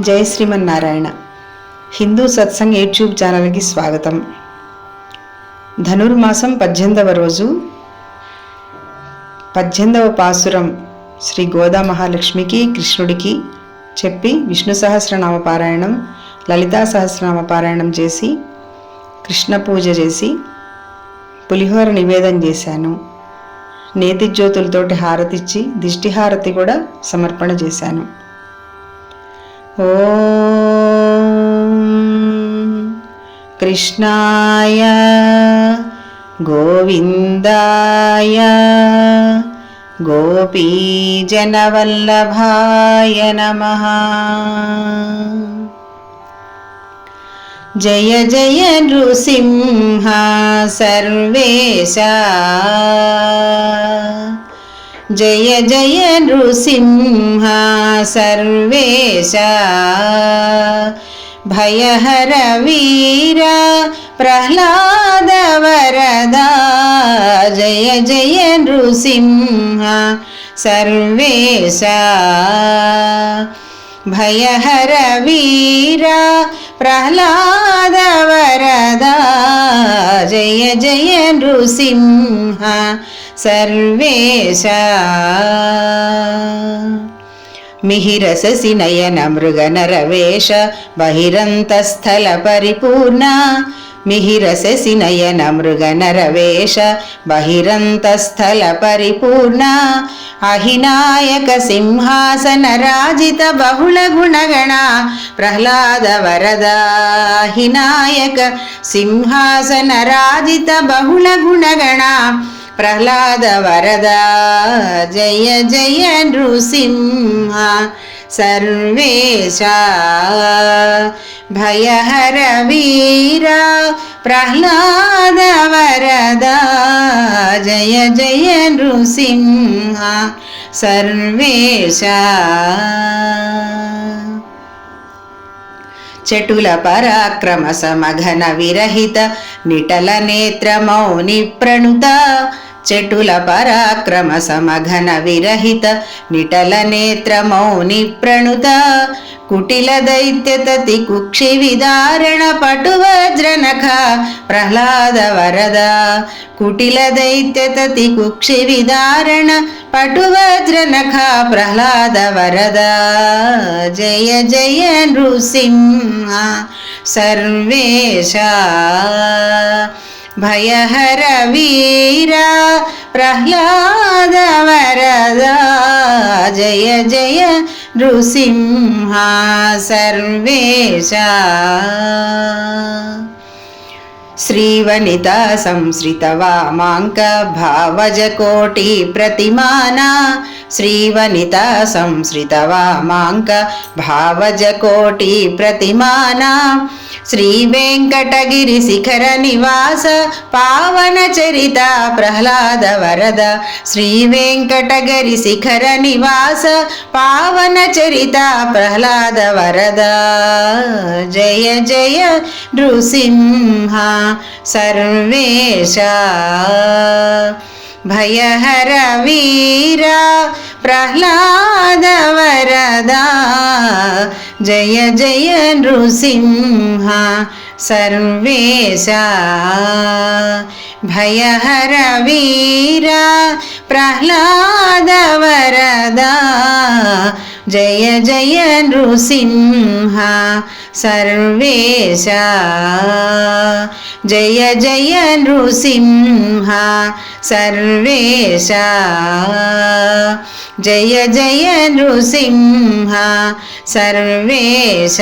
జై శ్రీమన్నారాయణ. హిందూ సత్సంగ్ యూట్యూబ్ ఛానల్కి స్వాగతం. ధనుర్మాసం పద్దెనిమిదవ రోజు. పద్దెనిమిదవ పాసురం శ్రీ గోదా మహాలక్ష్మికి కృష్ణుడికి చెప్పి విష్ణు సహస్రనామ పారాయణం లలితా సహస్రనామ పారాయణం చేసి కృష్ణ పూజ చేసి పులిహోర నివేదన చేశాను. నేతి జ్యోతులతోటి హారతిచ్చి దిష్టి హారతి కూడా సమర్పణ చేశాను. कृष्णाय गोविन्दाय गोपीजनवल्लभाय नमः। जय जय नृसिंह सर्वेशा జయ జయ నృసింహ సర్వేశ భయహర వీర ప్రహ్లాద వరద. జయ జయ నృసింహ సర్వేశ భయహర వీర ప్రహ్లాద వరద. జయ జయ నృసింహ सर्वेश मिहिरससि नयन मृगनरवेश बहिरन्तस्थल परिपूर्णा मिहिरससि नयन मृगनरवेश बहिरन्तस्थल परिपूर्णा अहिनायक सिंहासन राजित बहुल गुणगणा प्रह्लाद वरदा हिनायक सिंहासन ప్రహ్లాద వరద. జయ జయ నృసింహ సర్వేశ. భయహర వీర ప్రహ్లాద వరద. జయ జయ నృసింహ సర్వేశ. చటుల పరాక్రమ సమఘన విరహిత నిటల నేత్ర మౌని ప్రణుత. చెటుల పరాక్రమ సమఘన విరహిత నిటల నేత్ర మౌని ప్రణుత కుటిల దైత్యతతి కుక్షి విదారణ పటువజ్రనఖ ప్రహ్లాద వరద కుటిల దైత్యతతి కుక్షి విదారణ పటువజ్రనఖ ప్రహ్లాద వరద. జయ జయ నృసింహ సర్వేశ భయహర వీర ప్రహ్లాద వరద జయ జయ నృసింహ సర్వేశ శ్రీవనిత సంశ్రిత వామాంక భావజ కోటి ప్రతిమానా. శ్రీవనిత సంశ్రిత వామాంక భావజ కోటి ప్రతిమానా. శ్రీ వెంకటగిరి శిఖర నివాస పావన చరిత ప్రహ్లాద వరద. శ్రీ వెంకటగిరి శిఖర నివాస పావన చరిత ప్రహ్లాద వరద. జయ జయ నృసింహ సర్వేశ. भयः रवीरा प्रह्लाद जय जय नृसिंहा सर्वेशा। भयः रवीरा प्रह्लाद ప్రహ్లాద వరదా జయ జయ నృసింహ సర్వేశ జయ జయ నృసింహ సర్వేశ జయ జయ నృసింహ సర్వేశ